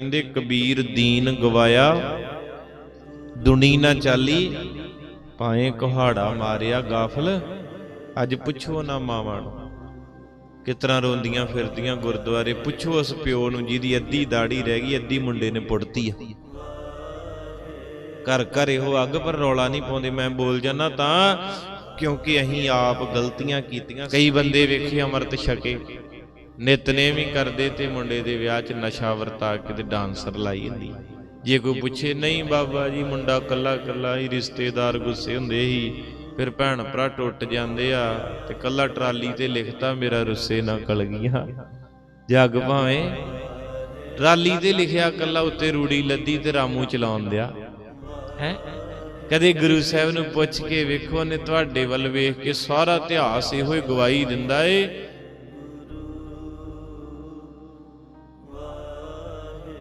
ਕਹਿੰਦੇ ਕਬੀਰ ਦੀਨ ਗਵਾਇਆ, ਦੁਨੀ ਨਾ ਚਾਲੀ ਪਾਏ ਕੁਹਾੜਾ ਮਾਰਿਆ ਗਾਫਲ, ਅੱਜ ਪੁੱਛੋ ਨਾ ਮਾਵਾਂ ਨੂੰ। ਕਿਤਨਾ ਰੋਂਦੀਆਂ ਫਿਰਦੀਆਂ ਗੁਰਦੁਆਰੇ, ਪੁੱਛੋ ਉਸ ਪਿਓ ਨੂੰ ਜਿਹਦੀ ਅੱਧੀ ਦਾੜੀ ਰਹਿ ਗਈ, ਅੱਧੀ ਮੁੰਡੇ ਨੇ ਪੁੱਟਤੀ ਆ। ਘਰ ਘਰ ਇਹੋ ਅੱਗ ਪਰ ਰੌਲਾ ਨਹੀਂ ਪਾਉਂਦੇ, ਮੈਂ ਬੋਲ ਜਾਣਾ ਤਾਂ, ਕਿਉਂਕਿ ਅਸੀਂ ਆਪ ਗਲਤੀਆਂ ਕੀਤੀਆਂ, ਕਈ ਬੰਦੇ ਵੇਖੇ ਅੰਮ੍ਰਿਤ ਛਕੇ। ਨਿਤਨੇਮ ਹੀ ਕਰਦੇ ਤੇ ਮੁੰਡੇ ਦੇ ਵਿਆਹ 'ਚ ਨਸ਼ਾ ਵਰਤਾ ਕੇ ਤੇ ਡਾਂਸਰ ਲਾਈ ਜਾਂਦੀ ਜੇ ਕੋਈ ਪੁੱਛੇ, ਨਹੀਂ ਬਾਬਾ ਜੀ, ਮੁੰਡਾ ਕੱਲਾ ਕੱਲਾ ਹੀ ਰਿਸ਼ਤੇਦਾਰ ਗੁੱਸੇ ਹੁੰਦੇ ਸੀ ਫਿਰ ਭੈਣ ਭਰਾ ਟੁੱਟ ਜਾਂਦੇ ਆ ਤੇ ਕੱਲਾ ਟਰਾਲੀ ਤੇ ਲਿਖਤਾ, ਮੇਰਾ ਰੁੱਸੇ ਨਾ ਕਲ ਗਿਆ। ਜੱਗ ਭਾਵੇਂ ਟਰਾਲੀ ਤੇ ਲਿਖਿਆ, ਕੱਲਾ ਉੱਤੇ ਰੂੜੀ ਲੱਦੀ ਤੇ ਰਾਮੂ ਚਲਾਉਣ ਦਿਆ। ਹੈ? ਕਦੇ ਗੁਰੂ ਸਾਹਿਬ ਨੂੰ ਪੁੱਛ ਕੇ ਵੇਖੋ ਨੇ ਤੁਹਾਡੇ ਵੱਲ ਵੇਖ ਕੇ ਸਾਰਾ ਇਤਿਹਾਸ ਇਹੋ ਹੀ ਗਵਾਹੀ ਦਿੰਦਾ ਏ